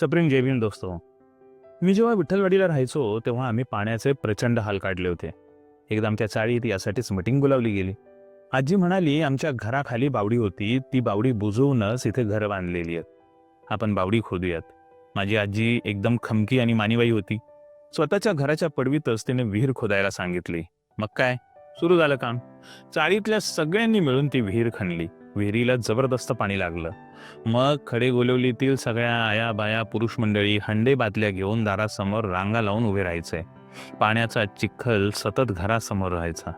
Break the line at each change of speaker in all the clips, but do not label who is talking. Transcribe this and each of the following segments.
सप्रेम जय भीम दोस्तो. मी जेव्हा विठ्ठलवाडीला राहायचो तेव्हा आम्ही पाण्याचे प्रचंड हाल काढले होते. एकदा आमच्या चाळीत यासाठीच मिटिंग बोलावली गेली. आजी म्हणाली आमच्या घराखाली बावडी होती ती बावडी बुजवूनच इथे घर बांधलेली आहेत. आपण बावडी खोदूयात. माझी आजी एकदम खमकी आणि मानिवाई होती. स्वतःच्या घराच्या पडवीतच तिने विहीर खोदायला सांगितली. मग काय? सुरू झालं काम. चाळीतल्या सगळ्यांनी मिळून ती विहीर खणली. विहिरीला जबरदस्त पाणी लागलं. मग खडे गोलवलीतील सगळ्या आया बाया पुरुष मंडळी हंडे बातल्या घेऊन दारासमोर रांगा लावून उभे राहायचे. पाण्याचा चिखल सतत घरासमोर राहायचा.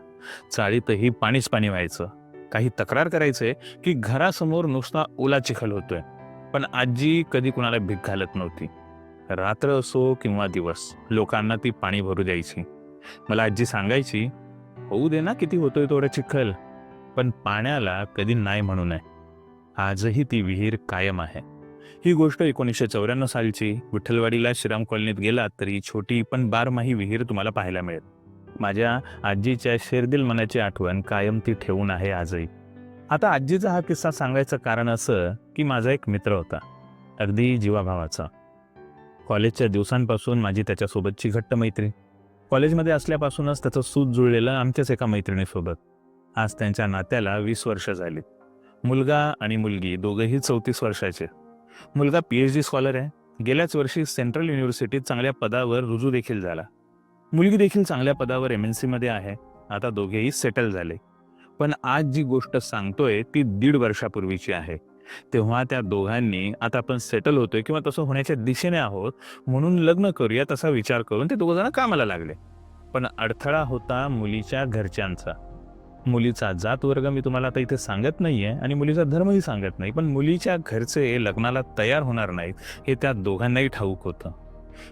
चाळीतही पाणीच पाणी व्हायचं. काही तक्रार करायचे की घरासमोर नुसता ओला चिखल होतोय. पण आजी कधी कुणाला भीक घालत नव्हती. रात्र असो किंवा दिवस लोकांना ती पाणी भरू द्यायची. मला आजी सांगायची होऊ दे ना किती होतोय तेवढं चिखल. पण पाण्याला कधी नाही म्हणू नये. आजही ती विहीर कायम आहे. ही गोष्ट एकोणीसशे चौऱ्याण्णव सालची. विठ्ठलवाडीला श्रीराम कॉलनीत गेलात तरी छोटी पण बारमाही विहीर तुम्हाला पाहायला मिळेल. माझ्या आजीच्या शेरदिल मनाची आठवण कायम ती ठेवून आहे आजही. आता आजीचा हा किस्सा सांगायचं कारण असं की माझा एक मित्र होता. अगदी जीवाभावाचा. कॉलेजच्या दिवसांपासून माझी त्याच्यासोबतची घट्ट मैत्री. कॉलेजमध्ये असल्यापासूनच त्याचं सूत जुळलेलं आमच्याच एका मैत्रिणीसोबत. आज त्यांच्या नात्याला वीस वर्ष झाली. मुलगा आणि मुलगी दोघंही चौतीस वर्षाचे. मुलगा पी एच डी स्कॉलर आहे. गेल्याच वर्षी सेंट्रल युनिव्हर्सिटीत चांगल्या पदावर रुजू देखील झाला. मुलगी देखील चांगल्या पदावर एम एन सीमध्ये आहे. आता दोघेही सेटल झाले. पण आज जी गोष्ट सांगतोय ती दीड वर्षापूर्वीची आहे. तेव्हा त्या दोघांनी आता आपण सेटल होतोय किंवा तसं होण्याच्या दिशेने आहोत म्हणून लग्न करूया तसा विचार करून ते दोघ जण कामाला लागले. पण अडथळा होता मुलीच्या घरच्यांचा. मुलीचा जात वर्ग मी तुम्हाला आता इथे सांगत नाही आहे आणि मुलीचा धर्मही सांगत नाही पण मुलीच्या घरचे लग्नाला तयार होणार नाहीत हे त्या दोघांनाही ठाऊक होतं.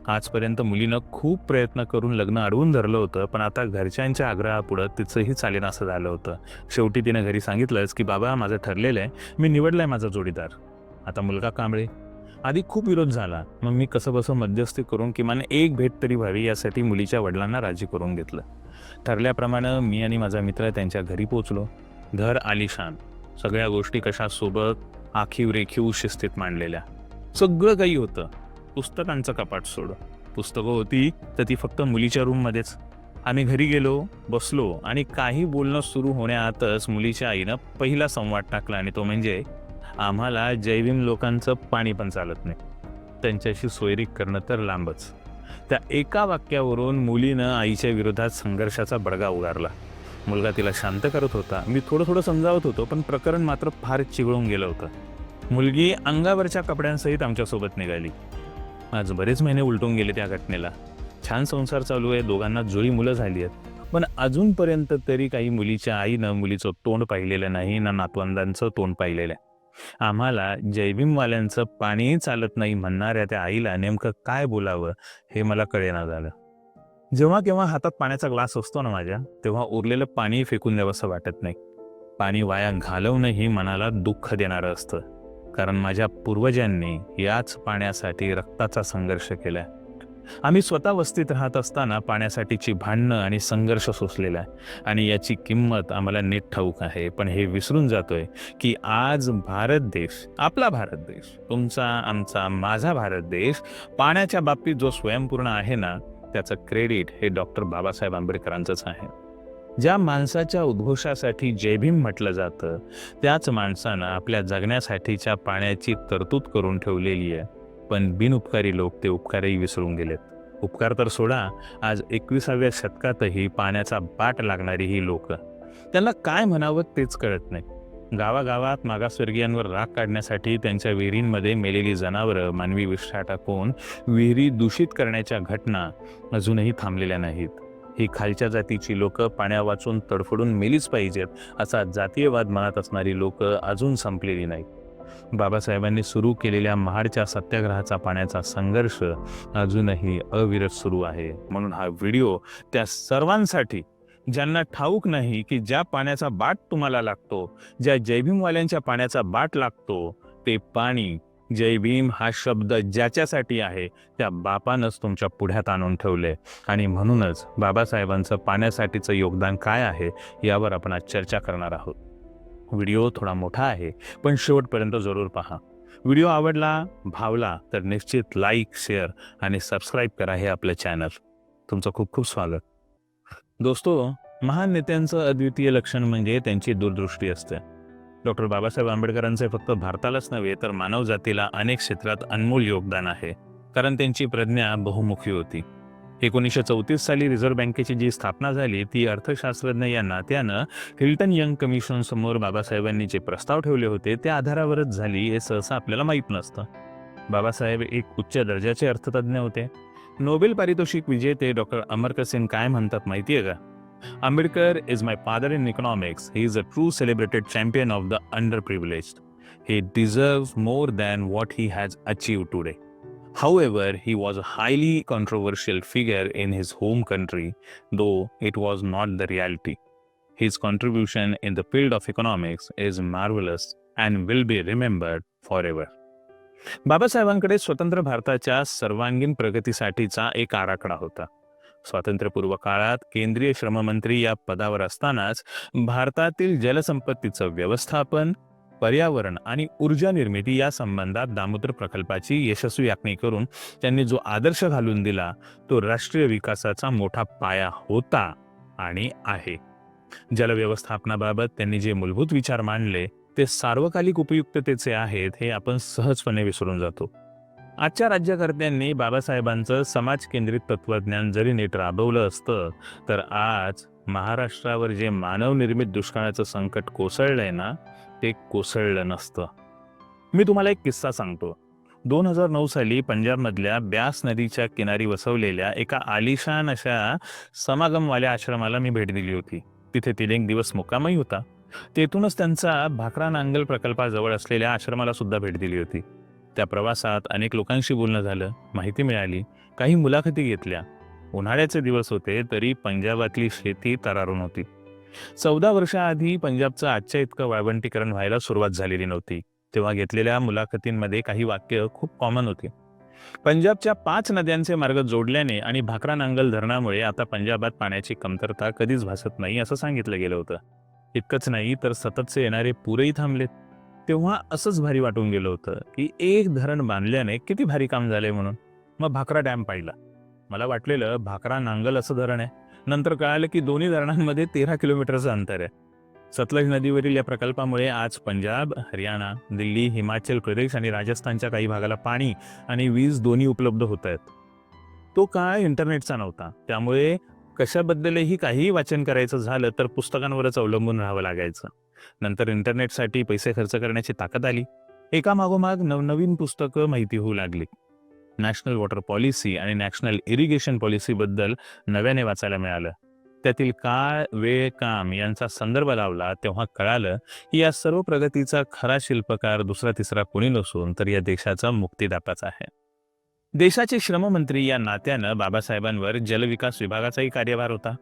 आजपर्यंत मुलीनं खूप प्रयत्न करून लग्न अडवून धरलं होतं पण आता घरच्यांच्या आग्रहापुढं तिचंही चालेन असं झालं होतं. शेवटी तिनं घरी सांगितलंच की बाबा माझं ठरलेलं आहे. मी निवडलं आहे माझा जोडीदार. आता मुलगा कांबळे आधी खूप विरोध झाला. मग मी कसं बसं मध्यस्थी करून किमान एक भेट तरी व्हावी यासाठी मुलीच्या वडिलांना राजी करून घेतलं. ठरल्याप्रमाणे मी आणि माझा मित्र त्यांच्या घरी पोचलो घर आलिशान सगळ्या गोष्टी कशा सोबत आखीव रेखीव शिस्तीत मांडलेल्या. सगळं काही होतं. पुस्तकांचं कपाट सोड. पुस्तकं होती तर ती फक्त मुलीच्या रूममध्येच. आम्ही घरी गेलो बसलो आणि काही बोलणं सुरू होण्याआतच मुलीच्या आईनं पहिला संवाद टाकला आणि तो म्हणजे आम्हाला जैविम लोकांचं पाणी पण चालत नाही. त्यांच्याशी सोयरीक करणं तर लांबच. त्या एका वाक्यावरून मुलीनं आईच्या विरोधात संघर्षाचा बडगा उगारला. मुलगा तिला शांत करत होता. मी थोडं थोडं समजावत होतो पण प्रकरण मात्र फार चिघळून गेलं होतं. मुलगी अंगावरच्या कपड्यांसहित आमच्यासोबत निघाली. आज बरेच महिने उलटून गेले त्या घटनेला. छान संसार चालू आहे दोघांना जुळी मुलं झाली आहेत. पण अजूनपर्यंत तरी काही मुलीच्या आईनं मुलीचं तोंड पाहिलेलं नाही ना नातवंदांचं तोंड पाहिलेलं आहे. आम्हाला जैविमवाल्यांचं पाणीही चालत नाही म्हणणाऱ्या त्या आईला नेमकं काय बोलावं हे मला कळेना झालं. जेव्हा केव्हा हातात पाण्याचा ग्लास असतो ना माझ्या तेव्हा उरलेलं पाणी फेकून द्यावंसं वाटत नाही. पाणी वाया घालवणंही मनाला दुःख देणारं असतं. कारण माझ्या पूर्वजांनी याच पाण्यासाठी रक्ताचा संघर्ष केला. आम्ही स्वतः वस्तीत राहत असताना पाण्यासाठीची भांडणं आणि संघर्ष सोसलेला आहे. आणि याची किंमत आम्हाला नीट ठाऊक आहे. पण हे विसरून जातोय की आज भारत देश आपला भारत देश तुमचा आमचा माझा भारत देश पाण्याच्या बाबतीत जो स्वयंपूर्ण आहे ना त्याचं क्रेडिट हे डॉक्टर बाबासाहेब आंबेडकरांचंच आहे. ज्या माणसाच्या उद्घोषासाठी जय भीम म्हटलं जातं त्याच माणसानं आपल्या जगण्यासाठीच्या पाण्याची तरतूद करून ठेवलेली आहे. पण बिनउपकारी लोक ते उपकारही विसरून गेलेत. उपकार तर सोडा आज एकविसाव्या शतकातही पाण्याचा बाट लागणारी ही लोक. त्यांना काय म्हणावं तेच कळत नाही. गावागावात मागासवर्गीयांवर राग काढण्यासाठी त्यांच्या विहिरींमध्ये मेलेली जनावरं मानवी विष्ठा टाकून विहिरी दूषित करण्याच्या घटना अजूनही थांबलेल्या नाहीत. ही खालच्या जातीची लोक पाण्या वाचून तडफडून मेलीच पाहिजेत असा जातीयवाद मनात असणारी लोक अजून संपलेली नाहीत. बाबासाहेबांनी सुरू केलेल्या महाडच्या सत्याग्रहाचा पाण्याचा संघर्ष अजूनही अविरत सुरू आहे. म्हणून हा व्हिडिओ त्या सर्वांसाठी ज्यांना ठाऊक नाही की ज्या पाण्याचा बाट तुम्हाला लागतो ज्या जयभीमवाल्यांच्या पाण्याचा बाट लागतो ते पाणी जय भीम हा शब्द ज्याच्यासाठी आहे त्या बापानंच तुमच्या पुढ्यात आणून ठेवले. आणि म्हणूनच बाबासाहेबांचं पाण्यासाठीचं योगदान काय आहे यावर आपण आज चर्चा करणार आहोत. व्हिडिओ थोडा मोठा आहे पण शेवटपर्यंत जरूर पहा. व्हिडिओ आवडला भावला तर निश्चित लाईक शेअर आणि सबस्क्राईब करा हे आपलं चॅनल. तुमचं खूप खूप स्वागत. दोस्तो महान नेत्यांचं अद्वितीय लक्षण म्हणजे त्यांची दूरदृष्टी असते. डॉक्टर बाबासाहेब आंबेडकरांचे फक्त भारतालाच नव्हे तर मानवजातीला अनेक क्षेत्रात अनमोल योगदान आहे. कारण त्यांची प्रज्ञा बहुमुखी होती. एकोणीसशे चौतीस साली रिझर्व्ह बँकेची जी स्थापना झाली ती अर्थशास्त्रज्ञ यांना नात्यानं हिल्टन यंग कमिशन समोर बाबासाहेबांनी जे प्रस्ताव ठेवले होते त्या आधारावरच झाली हे सहसा आपल्याला माहीत नसतं. बाबासाहेब एक उच्च दर्जाचे अर्थतज्ञ होते. नोबेल पारितोषिक विजेते डॉक्टर अमर्त्य सेन काय म्हणतात माहितीये का? Ambedkar is my father in economics he is a true celebrated champion of the underprivilege he deserve more than what he has achieve today However, he was a highly controversial figure in his home country, though it was not the reality. His contribution in the field of economics is marvelous and will be remembered forever. बाबासाहेबांकडे स्वतंत्र भारताच्या सर्वांगीण प्रगतीसाठीचा एक आराखडा होता स्वातंत्र्यपूर्व काळात केंद्रीय श्रममंत्री या पदावर असतानाच भारतातील जलसंपत्तीचं व्यवस्थापन पर्यावरण आणि ऊर्जा निर्मिती या संबंधात दामोदर प्रकल्पाची यशस्वी आखणी करून त्यांनी जो आदर्श घालून दिला तो राष्ट्रीय विकासाचा मोठा पाया होता आणि आहे. जलव्यवस्थापनाबाबत त्यांनी जे मूलभूत विचार मांडले ते सार्वकालिक उपयुक्ततेचे आहेत हे आपण सहजपणे विसरून जातो. आजच्या राज्यकर्त्यांनी बाबासाहेबांचं समाज केंद्रित तत्वज्ञान जरी नीट राबवलं असतं तर आज महाराष्ट्रावर जे मानवनिर्मित दुष्काळाचं संकट कोसळलंय ना ते कोसळलं नसतं. मी तुम्हाला एक किस्सा सांगतो. दोन हजार नऊ साली पंजाबमधल्या ब्यास नदीच्या किनारी वसवलेल्या एका आलिशान अशा समागमवाल्या आश्रमाला मी भेट दिली होती. तिथे तिने एक दिवस मुक्कामही होता. तेथूनच त्यांचा भाकरा नांगल प्रकल्पाजवळ असलेल्या आश्रमाला सुद्धा भेट दिली होती. त्या प्रवासात अनेक लोकांशी बोलणं झालं माहिती मिळाली काही मुलाखती घेतल्या. उन्हाळ्याचे दिवस होते तरी पंजाबातली शेती तरारून होती. चौदा वर्षाआधी पंजाबचं आजच्या इतकं वाळवंटीकरण व्हायला सुरुवात झालेली नव्हती. तेव्हा घेतलेल्या मुलाखतींमध्ये काही वाक्य खूप कॉमन होती. पंजाबच्या पाच नद्यांचे मार्ग जोडल्याने आणि भाकरा नांगल धरणामुळे आता पंजाबात पाण्याची कमतरता कधीच भासत नाही असं सांगितलं गेलं होतं. इतकंच नाही तर सततचे येणारे पूरही थांबलेत. तेव्हा असंच भारी वाटून गेलं होतं की एक धरण बांधल्याने किती भारी काम झालंय म्हणून. मग भाकरा डॅम पाहिला. मला वाटलेलं भाकरा नांगल असं धरण आहे. नंतर कळालं की दोन्ही धरणांमध्ये तेरा किलोमीटरचं अंतर आहे. सतलज नदीवरील या प्रकल्पामुळे आज पंजाब हरियाणा दिल्ली हिमाचल प्रदेश आणि राजस्थानच्या काही भागाला पाणी आणि वीज दोन्ही उपलब्ध होत आहेत. तो काळ इंटरनेटचा नव्हता. त्यामुळे कशाबद्दलही काहीही वाचन करायचं झालं तर पुस्तकांवरच अवलंबून राहावं लागायचं. नंतर इंटरनेटसाठी पैसे खर्च करण्याची ताकद आली. एका मागोमाग नवनवीन पुस्तकं माहिती होऊ लागली. नॅशनल वॉटर पॉलिसी आणि नॅशनल इरिगेशन पॉलिसीबद्दल नव्याने वाचायला मिळालं. त्यातील काळ वेळ काम यांचा संदर्भ लावला तेव्हा कळालं की या सर्व प्रगतीचा खरा शिल्पकार दुसरा तिसरा कोणी नसून तर या देशाचा मुक्तिदाताच आहे. देशाचे श्रममंत्री या नात्यानं बाबासाहेबांवर जलविकास विभागाचाही कार्यभार होता.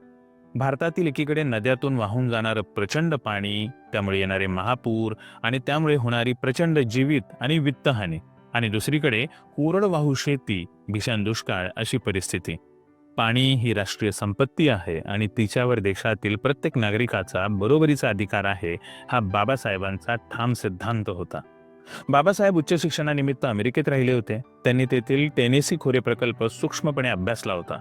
भारतातील एकीकडे नद्यातून वाहून जाणारं प्रचंड पाणी त्यामुळे येणारे महापूर आणि त्यामुळे होणारी प्रचंड जीवित आणि वित्तहानी आणि दुसरीकडे कोरडवाहू शेती भीषण दुष्काळ अशी परिस्थिती. पाणी ही राष्ट्रीय संपत्ती आहे आणि तिच्यावर देशातील प्रत्येक नागरिकाचा बरोबरीचा अधिकार आहे हा बाबासाहेबांचा ठाम सिद्धांत होता. बाबासाहेब उच्च शिक्षणानिमित्त अमेरिकेत राहिले होते. त्यांनी तेथील टेनेसी खोरे प्रकल्प सूक्ष्मपणे अभ्यासला होता.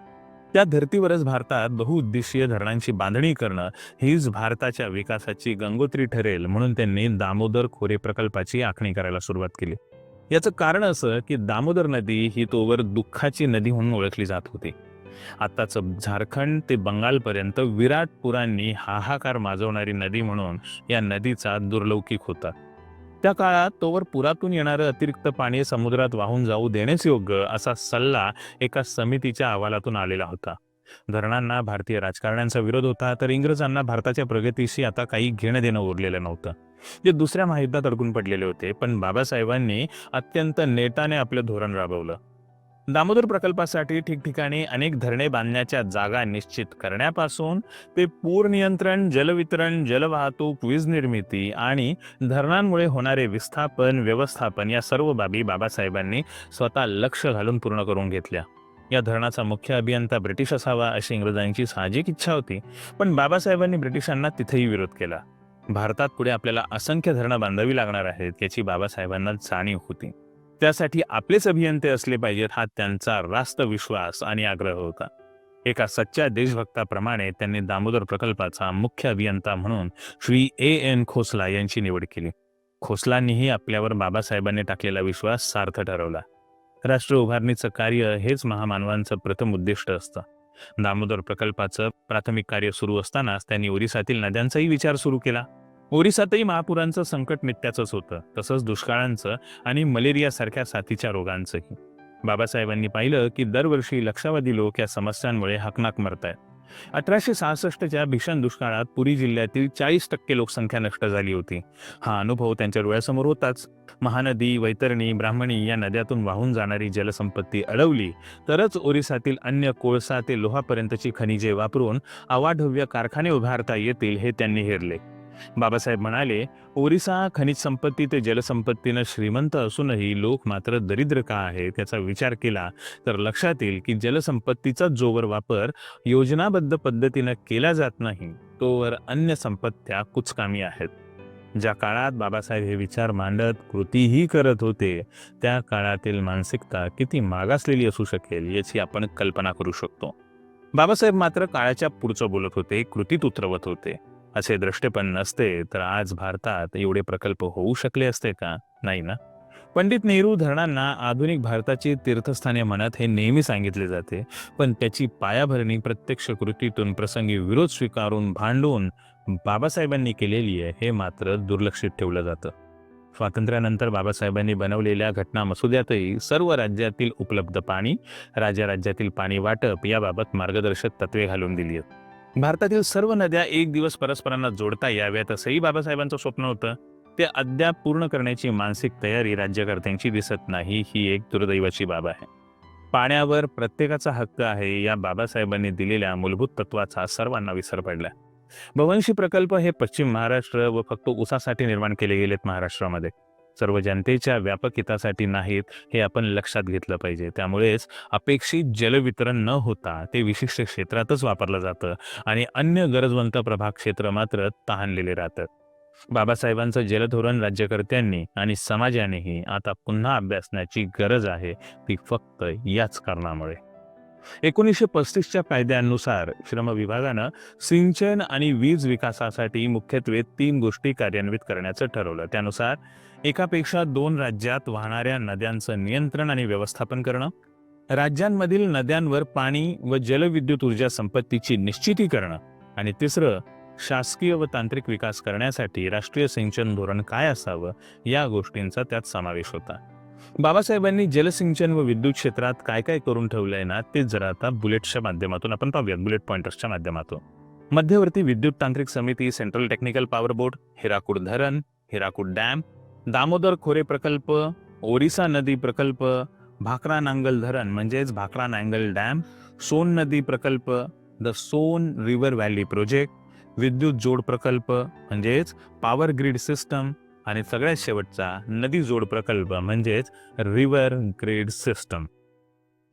त्या धर्तीवरच भारतात बहुउद्देशीय धरणांची बांधणी करणं हीच भारताच्या विकासाची गंगोत्री ठरेल म्हणून त्यांनी दामोदर खोरे प्रकल्पाची आखणी करायला सुरुवात केली. याचं कारण असं की दामोदर नदी ही तोवर दुःखाची नदी म्हणून ओळखली जात होती. आताचं झारखंड ते बंगालपर्यंत विराट पुरांनी हाहाकार माजवणारी नदी म्हणून या नदीचा दुर्लौकिक होता. त्या काळात तोवर पुरातून येणारं अतिरिक्त पाणी समुद्रात वाहून जाऊ देण्यास योग्य असा सल्ला एका समितीच्या अहवालातून आलेला होता. धरणांना भारतीय राजकारण्यांचा विरोध होता तर इंग्रजांना भारताच्या प्रगतीशी आता काही घेणं देणं उरलेलं नव्हतं. जे दुसऱ्या महायुद्धात अडकून पडलेले होते पण बाबासाहेबांनी अत्यंत नेटाने आपलं धोरण राबवलं. दामोदर प्रकल्पासाठी ठिकठिकाणी अनेक धरणे बांधण्याच्या जागा निश्चित करण्यापासून ते पूर नियंत्रण जलवितरण जलवाहतूक वीज निर्मिती आणि धरणांमुळे होणारे विस्थापन व्यवस्थापन या सर्व बाबी बाबासाहेबांनी स्वतः लक्ष घालून पूर्ण करून घेतल्या. या धरणाचा मुख्य अभियंता ब्रिटिश असावा अशी इंग्रजांची साहजिक इच्छा होती. पण बाबासाहेबांनी ब्रिटिशांना तिथेही विरोध केला. भारतात पुढे आपल्याला असंख्य धरणं बांधावी लागणार आहेत याची बाबासाहेबांना जाणीव होती. त्यासाठी आपलेच अभियंते असले पाहिजेत हा त्यांचा रास्त विश्वास आणि आग्रह होता. एका सच्च्या देशभक्ताप्रमाणे त्यांनी दामोदर प्रकल्पाचा मुख्य अभियंता म्हणून श्री ए. एन. खोसला यांची निवड केली. खोसलांनीही आपल्यावर बाबासाहेबांनी टाकलेला विश्वास सार्थ ठरवला. राष्ट्र उभारणीचं कार्य हेच महामानवांचं प्रथम उद्दिष्ट असतं. दामोदर प्रकल्पाचं प्राथमिक कार्य सुरू असतानाच त्यांनी ओरिसातील नद्यांचाही विचार सुरू केला. ओरिसातही महापुरांचं संकट नित्याचंच होतं तसंच दुष्काळांचं आणि मलेरियासारख्या साथीच्या रोगांचंही. बाबासाहेबांनी पाहिलं की दरवर्षी लक्षावधी लोक या समस्यांमुळे हकनाक मरत आहेत अठराशे सहासष्टच्या भीषण दुष्काळात पुरी जिल्ह्यातील चाळीस टक्के लोकसंख्या नष्ट झाली होती. हा अनुभव त्यांच्या डोळ्यासमोर होताच. महानदी वैतरणी ब्राह्मणी या नद्यातून वाहून जाणारी जलसंपत्ती अडवली तरच ओरिसातील अन्य कोळसा ते लोहापर्यंतची खनिजे वापरून अवाढव्य कारखाने उभारता येतील हे त्यांनी हेरले. बाबासाहेब म्हणाले ओरिसा खनिज संपत्ती ते जलसंपत्तीनं श्रीमंत असूनही लोक मात्र दरिद्र का आहेत याचा विचार केला तर लक्षात येईल की जलसंपत्तीचा जोवर वापर योजनाबद्ध पद्धतीनं केला जात नाही तोवर अन्य संपत्त्या कुचकामी आहेत. ज्या काळात बाबासाहेब हे विचार मांडत कृतीही करत होते त्या काळातील मानसिकता किती मागासलेली असू शकेल याची आपण कल्पना करू शकतो. बाबासाहेब मात्र काळाच्या पुढचं बोलत होते कृतीत उतरवत होते. असे दृष्टेपण नसते तर आज भारतात एवढे प्रकल्प होऊ शकले असते का? नाही ना? पंडित नेहरू धरणांना आधुनिक भारताची तीर्थस्थाने म्हणत हे नेहमी सांगितले जाते. पण त्याची पायाभरणी प्रत्यक्ष कृतीतून प्रसंगी विरोध स्वीकारून भांडून बाबासाहेबांनी केलेली आहे हे मात्र दुर्लक्षित ठेवलं जातं. स्वातंत्र्यानंतर बाबासाहेबांनी बनवलेल्या घटना मसुद्यातही सर्व राज्यातील उपलब्ध पाणी राज्या राज्यातील पाणी वाटप याबाबत मार्गदर्शक तत्वे घालून दिली आहेत. भारतातील सर्व नद्या एक दिवस परस्परांना जोडता याव्यात असंही बाबासाहेबांचं स्वप्न होतं. ते अद्याप पूर्ण करण्याची मानसिक तयारी राज्यकर्त्यांची दिसत नाही ही एक दुर्दैवाची बाब आहे. पाण्यावर प्रत्येकाचा हक्क आहे या बाबासाहेबांनी दिलेल्या मूलभूत तत्वाचा सर्वांना विसर पडला. भवंशी प्रकल्प हे पश्चिम महाराष्ट्र व फक्त ऊसासाठी निर्माण केले गेलेत महाराष्ट्रामध्ये. सर्व जनतेच्या व्यापक हितासाठी नाहीत हे आपण लक्षात घेतलं पाहिजे. त्यामुळेच अपेक्षित जलवितरण न होता ते विशिष्ट क्षेत्रातच वापरलं जातं आणि अन्य गरजवंत प्रभाग क्षेत्र मात्र तहानलेले राहतात. बाबासाहेबांचं जलधोरण राज्यकर्त्यांनी आणि समाजानेही आता पुन्हा अभ्यासण्याची गरज आहे ती फक्त याच कारणामुळे. एकोणीसशे पस्तीसच्या कायद्यानुसार श्रम विभागानं सिंचन आणि वीज विकासासाठी मुख्यत्वे तीन गोष्टी कार्यान्वित करण्याचं ठरवलं. त्यानुसार एकापेक्षा दोन राज्यात वाहणाऱ्या नद्यांचं नियंत्रण आणि व्यवस्थापन करणं राज्यांमधील नद्यांवर पाणी व जलविद्युत ऊर्जा संपत्तीची निश्चिती करणं आणि तिसरं शासकीय व तांत्रिक विकास करण्यासाठी राष्ट्रीय सिंचन धोरण काय असावं या गोष्टींचा त्यात समावेश होता. बाबासाहेबांनी जलसिंचन व विद्युत क्षेत्रात काय काय करून ठेवलंय ना ते जरा आता बुलेट्सच्या माध्यमातून आपण पाहूयात बुलेट पॉइंटर्सच्या माध्यमातून. मध्यवर्ती विद्युत तांत्रिक समिती central technical power board Hirakud धरण हिराकूड डॅम दामोदर खोरे प्रकल्प ओरिसा नदी प्रकल्प भाकरा नांगल धरण म्हणजेच भाकरा नांगल डॅम सोन नदी प्रकल्प द सोन रिव्हर व्हॅली प्रोजेक्ट विद्युत जोड प्रकल्प म्हणजेच पॉवर ग्रीड सिस्टम आणि सगळ्यात शेवटचा नदी जोड प्रकल्प म्हणजेच रिव्हर ग्रीड सिस्टम.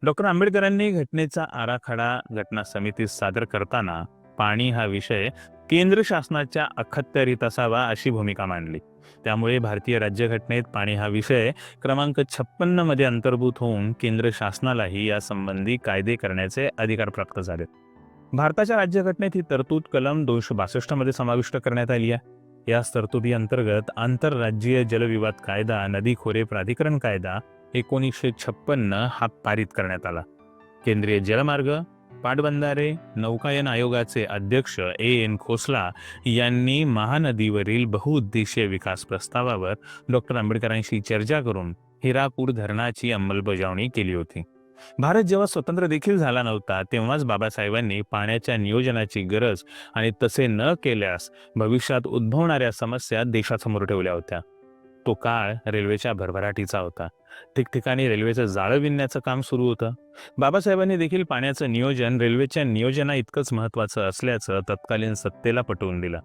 डॉक्टर आंबेडकरांनी घटनेचा आराखडा घटना समितीत सादर करताना पाणी हा विषय केंद्र शासनाच्या अखत्यारीत असावा अशी भूमिका मांडली. त्यामुळे भारतीय राज्यघटनेत पाणी हा विषय क्रमांक छप्पन्नमध्ये अंतर्भूत होऊन केंद्र शासनालाही यासंबंधी कायदे करण्याचे अधिकार प्राप्त झाले. भारताच्या राज्यघटनेत ही तरतूद कलम दोनशे बासष्टमध्ये समाविष्ट करण्यात आली आहे. याच तरतुदी अंतर्गत आंतरराज्यीय जलविवाद कायदा नदी खोरे प्राधिकरण कायदा एकोणीसशे छप्पन्न हा पारित करण्यात आला. केंद्रीय जलमार्ग पाटबंधारे नौकायन आयोगाचे अध्यक्ष ए. एन. खोसला यांनी महानदीवरील बहुउद्देशीय विकास प्रस्तावावर डॉक्टर आंबेडकरांशी चर्चा करून हिरापूर धरणाची अंमलबजावणी केली होती. भारत जेव्हा स्वतंत्र देखील झाला नव्हता तेव्हाच बाबासाहेबांनी पाण्याच्या नियोजनाची गरज आणि तसे न केल्यास भविष्यात उद्भवणाऱ्या समस्या देशासमोर ठेवल्या होत्या. तो काळ रेल्वेच्या भरभराटीचा होता. ठिकठिकाणी रेल्वेचं जाळं विणण्याचं काम सुरू होतं. बाबासाहेबांनी देखील पाण्याचं नियोजन रेल्वेच्या नियोजना इतकंच महत्वाचं असल्याचं तत्कालीन सत्तेला पटवून दिलं.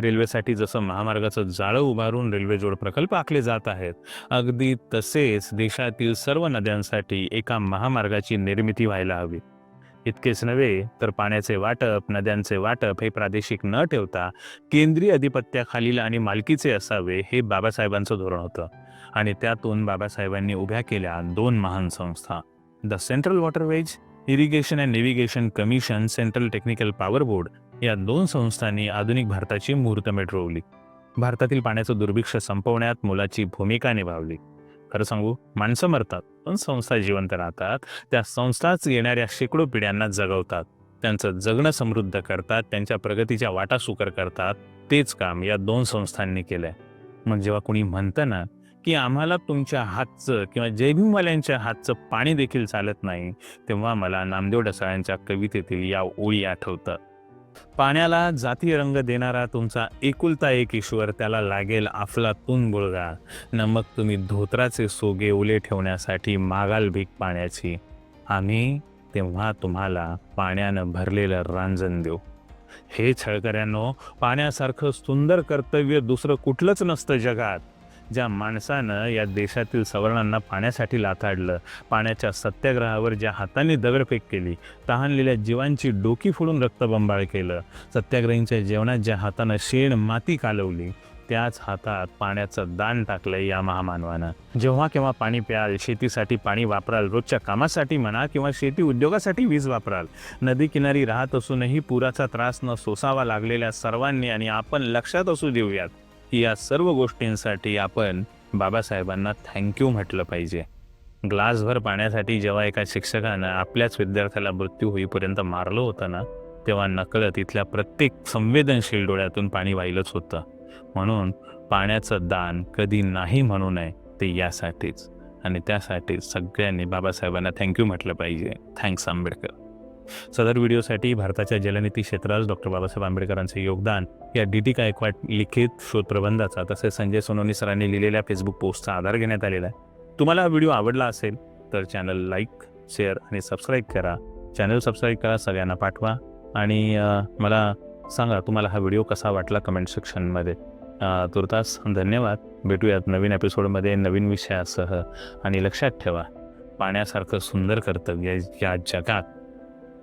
रेल्वेसाठी जसं महामार्गाचं जाळं उभारून रेल्वे जोड प्रकल्प आखले जात आहेत अगदी तसेच देशातील सर्व नद्यांसाठी एका महामार्गाची निर्मिती व्हायला हवी. इतकेच नव्हे तर पाण्याचे वाटप नद्यांचे वाटप हे प्रादेशिक न ठेवता केंद्रीय अधिपत्याखालील आणि मालकीचे असावे हे बाबासाहेबांचं धोरण होतं. आणि त्यातून बाबासाहेबांनी उभ्या केल्या दोन महान संस्था. The central waterways irrigation and navigation commission central technical power board या दोन संस्थांनी आधुनिक भारताची मुहूर्त रोवली. भारतातील पाण्याचं दुर्भिक्ष संपवण्यात मोलाची भूमिका निभावली. खरं सांगू माणसं मरतात पण संस्था जिवंत राहतात. त्या संस्थाच येणाऱ्या शेकडो पिढ्यांना जगवतात. त्यांचं जगणं समृद्ध करतात त्यांच्या प्रगतीच्या वाटा सुकर करतात. तेच काम या दोन संस्थांनी केलंय. मग जेव्हा कोणी म्हणतं ना की आम्हाला तुमच्या हातचं किंवा जयभीमवाल्यांच्या हातचं पाणी देखील चालत नाही तेव्हा मला नामदेव ढसाळ्यांच्या कवितेतील या ओळी आठवतात. पाण्याला जाती रंग देणारा तुमचा एकुलता एक ईश्वर त्याला लागेल अफलातून बुळगा न मग तुम्ही धोत्राचे सोगे उले ठेवण्यासाठी मागाल भीक पाण्याची. आम्ही तेव्हा तुम्हाला पाण्यानं भरलेलं रांजण देऊ. हे छळकऱ्यांनो पाण्यासारखं सुंदर कर्तव्य दुसरं कुठलंच नसतं जगात. ज्या माणसानं या देशातील सवर्णांना पाण्यासाठी लाथाडलं पाण्याच्या सत्याग्रहावर ज्या हाताने दगडफेक केली तहानलेल्या जीवांची डोकी फोडून रक्तबंबाळ केलं सत्याग्रहींच्या जेवणात ज्या हातानं शेण माती कालवली त्याच हातात पाण्याचं दान टाकलं या महामानवानं. जेव्हा केव्हा पाणी प्याल शेतीसाठी पाणी वापराल रोजच्या कामासाठी म्हणा किंवा शेती उद्योगासाठी वीज वापराल नदी किनारी राहत असूनही पुराचा त्रास न सोसावा लागलेल्या सर्वांनी आणि आपण लक्षात असू देऊयात या सर्व गोष्टींसाठी आपण बाबासाहेबांना थँक्यू म्हटलं पाहिजे. ग्लासभर पाण्यासाठी जेव्हा एका शिक्षकानं आपल्याच विद्यार्थ्याला मृत्यू होईपर्यंत मारलं होतं ना तेव्हा नकळत इथल्या प्रत्येक संवेदनशील डोळ्यातून पाणी वाहिलंच होतं. म्हणून पाण्याचं दान कधी नाही म्हणू नये ते यासाठीच. आणि त्यासाठी सगळ्यांनी बाबासाहेबांना थँक्यू म्हटलं पाहिजे. थँक्स आंबेडकर. सदर व्हिडिओसाठी भारताच्या जलनीती क्षेत्रात डॉक्टर बाबासाहेब आंबेडकरांचे योगदान. या डी टी गायकवाड लिखित शोध प्रबंधाचा तसेच संजय सोनवणी सरांनी लिहिलेल्या फेसबुक पोस्टचा आधार घेण्यात आलेला आहे. तुम्हाला हा व्हिडिओ आवडला असेल तर चॅनल लाईक शेअर आणि सबस्क्राईब करा. चॅनल सबस्क्राईब करा सगळ्यांना पाठवा. आणि मला सांगा तुम्हाला हा व्हिडिओ कसा वाटला कमेंट सेक्शनमध्ये? तुर्तास धन्यवाद. भेटूयात नवीन एपिसोडमध्ये नवीन विषयासह. आणि लक्षात ठेवा पाण्यासारखं सुंदर कर्तव्य या जगात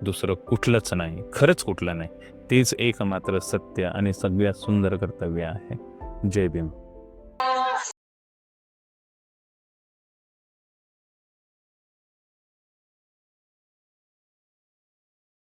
दुसरं कुठलंच नाही खरंच कुठलं नाही. तेच एक मात्र सत्य आणि सगळ्यात सुंदर कर्तव्य आहे. जय भीम.